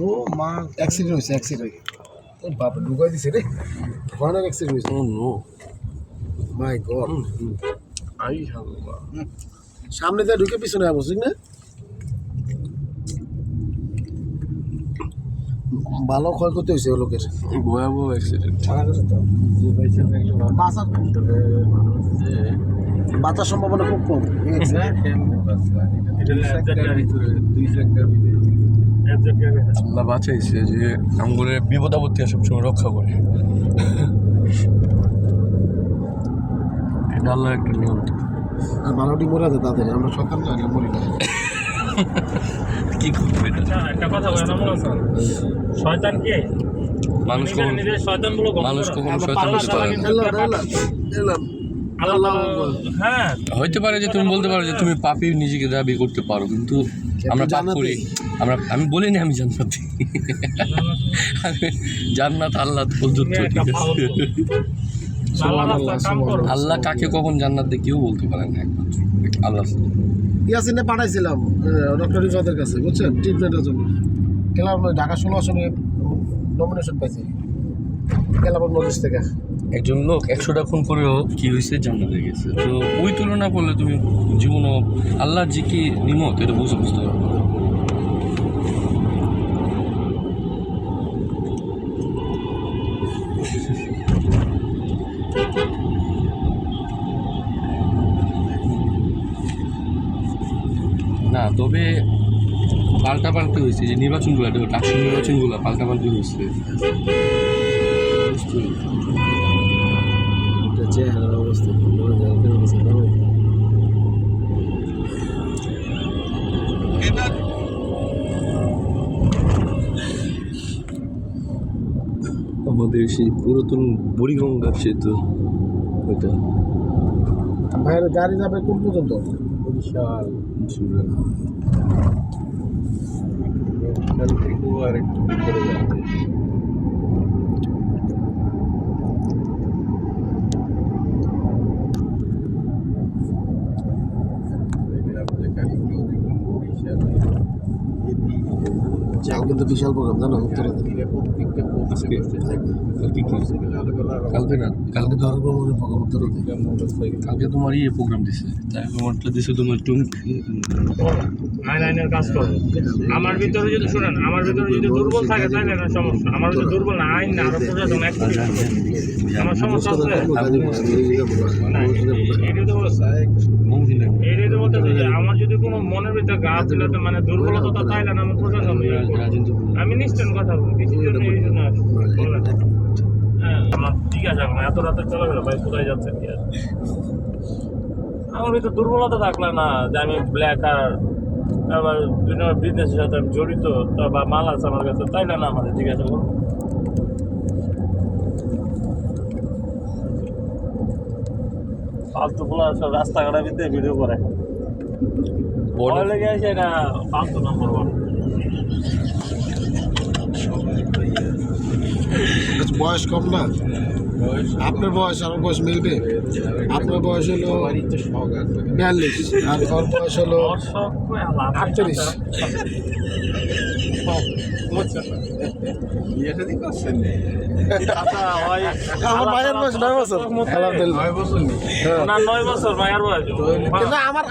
ও মা। অ্যাক্সিডেন্ট হয়েছে অ্যাক্সিডেন্ট ও বাবা ঢুকাই দিছে রে। ভয়ানক অ্যাক্সিডেন্ট হয়েছে ও নো মাই গড আই আল্লাহ সামনে দিয়ে ঢুকে পিছনে যাব ঠিক না? ভালো ক্ষয়ক্ষতি হয়েছে লোকের। ভয়াবহ অ্যাক্সিডেন্ট বাঁচার বাঁচার সম্ভাবনা খুব কম আল্লাহ বাঁচাইছে যে আমগুলো বিপদ আপত্তি সবসময় রক্ষা করে। এটা আল্লাহর একটা নিয়ন্ত্রণ আর ভালোটি মরে আছে তাদের আমরা সকাল আগে মরি না। কি করবে একটা কথা বলেন আমল হাসান শয়তান কে? মানুষ কখন শয়তান মানুষ কখনো শয়তান হতে পারে হ্যাঁ। হইতে পারে যে তুমি বলতে পারো যে তুমি পাপি নিজেকে দাবি করতে পারো কিন্তু আমরা পাপ করি। আমরা আমি বলিনি আমি জান্নাতি। জান্নাত। আল্লাহ ঠিক আছে। আল্লাহ রাস্তায় কাম করো। আল্লাহ কাকে কখন জান্নাত দেয় কেউ বলতে পারে না একমাত্র। আল্লাহ ইয়াসিনে পাঠাইছিলাম ডক্টর কাছে বুঝছেন? ট্রিটমেন্টের জন্য। গেলাম ঢাকা ষোলো আসনে নমিনেশন পাইছি। গেলাম নোটিশ থেকে। একজন লোক একশোটা খুন করেও কি হয়েছে জান্নাতে গেছে। তো ওই তুলনা করলে তুমি জীবনও আল্লাহ যে কি নিমত, এটা বুঝে বুঝতে পারবে না। তবে পাল্টা পাল্টা হয়েছে যে নির্বাচনগুলো ডাক্তার নির্বাচনগুলো পাল্টা পাল্টি হয়েছে। এটা চেহারার অবস্থা আমাদের সেই পুরাতন বুড়িগঙ্গার সেতু ওইটা। ভাইয়ের গাড়ি যাবে কোন পর্যন্ত? বিশাল। যাও কিন্তু বিশাল প্রোগ্রাম জানো উত্তরে আজকে কালকে না কালকে তো ধর্ম ভ্রমণের প্রোগ্রাম উত্তরে কালকে তোমার ইয়ে প্রোগ্রাম দিছে তাই তোমারটা দিছে তোমার টুম আইন আইনের কাজ করো আমার ভিতরে যদি শুনেন আমার ভিতরে যদি দুর্বল থাকে তাহলে না সমস্যা আমার ভিতরে দুর্বল না আইন না আরও প্রশাসন এক আমার সমস্যা আছে। এটাই তো বলতেছি যে আমার যদি কোনো মনের ভিতরে গা বিলাতে মানে দুর্বলতা তাইলে না আমার প্রশাসন আমি নিশ্চয় কথা বলব কিছুর জন্য এই জন্য হ্যাঁ, আমার জিজ্ঞাসা করো, এত রাতে চলে গেল ভাই কোথায় যাচ্ছে কি আর? আমার ভিতরে দুর্বলতা থাকলে না যে আমি ব্ল্যাক আর আবার বিভিন্ন বিজনেসের সাথে আমি জড়িত বা মাল আছে আমার কাছে তাইলে না আমাদের জিজ্ঞাসা করো ফালতু গুলো সব রাস্তাঘাটের ভিতরে ভিডিও করে। ভয় লেগে আছে না ফালতু নম্বর ওয়ান বয়স কম না? আপনার বয়স আমার বয়স মিলবে? আপনার বয়স হলো বিয়াল্লিশ আর ওর বয়স হলো আটচল্লিশ।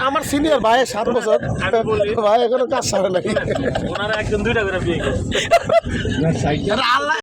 আমার সিনিয়র ভাই সাত বছর। ভাই এখনও কাজ সারে নাকি একজন দুইটা করে বিয়ে আল্লাহ